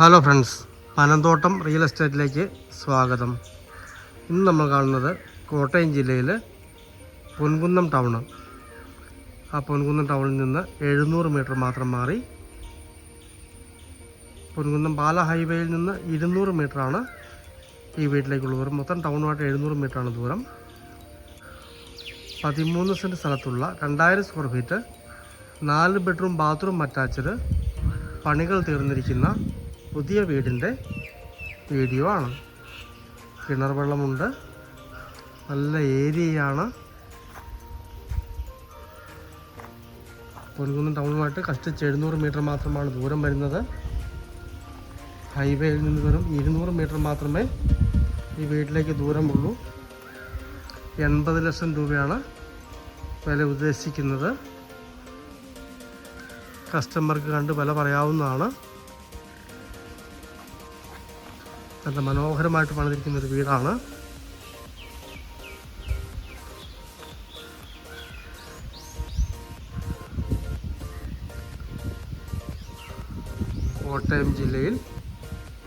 Hello friends Panamthottam real എസ്റ്റേറ്റിലേക്ക് സ്വാഗതം. ഇന്ന് നമ്മൾ കാണുന്നത് കോട്ടയം ജില്ലയിൽ പൊൻകുന്നം ടൗൺ ആ പൊൻകുന്നം ടൗണിൽ നിന്ന് എഴുന്നൂറ് മീറ്റർ മാത്രം മാറി പൊൻകുന്നം പാല ഹൈവേയിൽ നിന്ന് ഇരുന്നൂറ് മീറ്ററാണ് ഈ വീട്ടിലേക്കുള്ള ദൂരം മൊത്തം ടൗണുമായിട്ട് എഴുന്നൂറ് ആണ് ദൂരം. പതിമൂന്ന് സെന്റ് സ്ഥലത്തുള്ള രണ്ടായിരം സ്ക്വയർ ഫീറ്റ് നാല് ബെഡ്റൂം ബാത്റൂം അറ്റാച്ച്ഡ് പണികൾ തീർന്നിരിക്കുന്ന പുതിയ വീടിന്റെ വീഡിയോ ആണ്. കിണർ വെള്ളമുണ്ട്. നല്ല ഏരിയയാണ്. പൊൻകുന്നം ടൗണുമായിട്ട് കഷ്ടിച്ച് എഴുന്നൂറ് മീറ്റർ മാത്രമാണ് ദൂരം വരുന്നത്. ഹൈവേയിൽ നിന്ന് വെറും ഇരുന്നൂറ് മീറ്റർ മാത്രമേ ഈ വീട്ടിലേക്ക് ദൂരമുള്ളൂ. എൺപത് ലക്ഷം രൂപയാണ് വില ഉദ്ദേശിക്കുന്നത്. കസ്റ്റമർക്ക് കണ്ട് വില പറയാവുന്നതാണ്. നല്ല മനോഹരമായിട്ട് പണിതിരിക്കുന്ന ഒരു വീടാണ്. കോട്ടയം ജില്ലയിൽ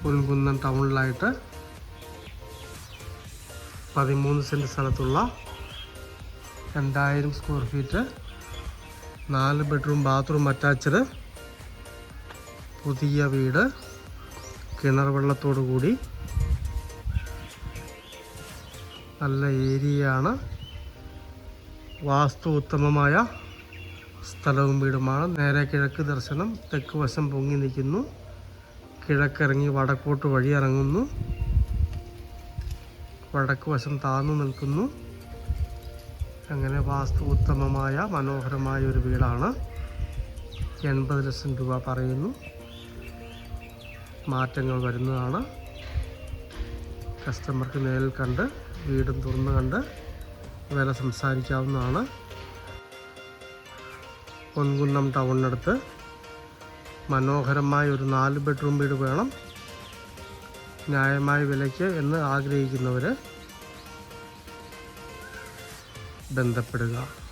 പുൽകുന്നം ടൗണിലായിട്ട് പതിമൂന്ന് സെന്റ് സ്ഥലത്തുള്ള രണ്ടായിരം സ്ക്വയർ ഫീറ്റ് നാല് ബെഡ്റൂം ബാത്റൂം അറ്റാച്ച്ഡ് പുതിയ വീട്. കിണർ വെള്ളത്തോടു കൂടി നല്ല ഏരിയയാണ്. വാസ്തു ഉത്തമമായ സ്ഥലവും വീടുമാണ്. നേരെ കിഴക്ക് ദർശനം തെക്ക് വശം പൊങ്ങി നിൽക്കുന്നു. കിഴക്കിറങ്ങി വടക്കോട്ട് വഴി ഇറങ്ങുന്നു. വടക്ക് വശം താന്നു നിൽക്കുന്നു. അങ്ങനെ വാസ്തു ഉത്തമമായ മനോഹരമായ ഒരു വീടാണ്. എൺപത് ലക്ഷം രൂപ പറയുന്നു. മാറ്റങ്ങൾ വരുന്നതാണ്. കസ്റ്റമർക്ക് നേരിൽ കണ്ട് വീടും തുറന്ന് കണ്ട് വില സംസാരിക്കാവുന്നതാണ്. പൊൻകുന്നം ടൗണിനടുത്ത് മനോഹരമായ ഒരു നാല് ബെഡ്റൂം വീട് വേണം. ന്യായമായ വിലയ്ക്ക് എന്ന് ആഗ്രഹിക്കുന്നവർ ബന്ധപ്പെടുക.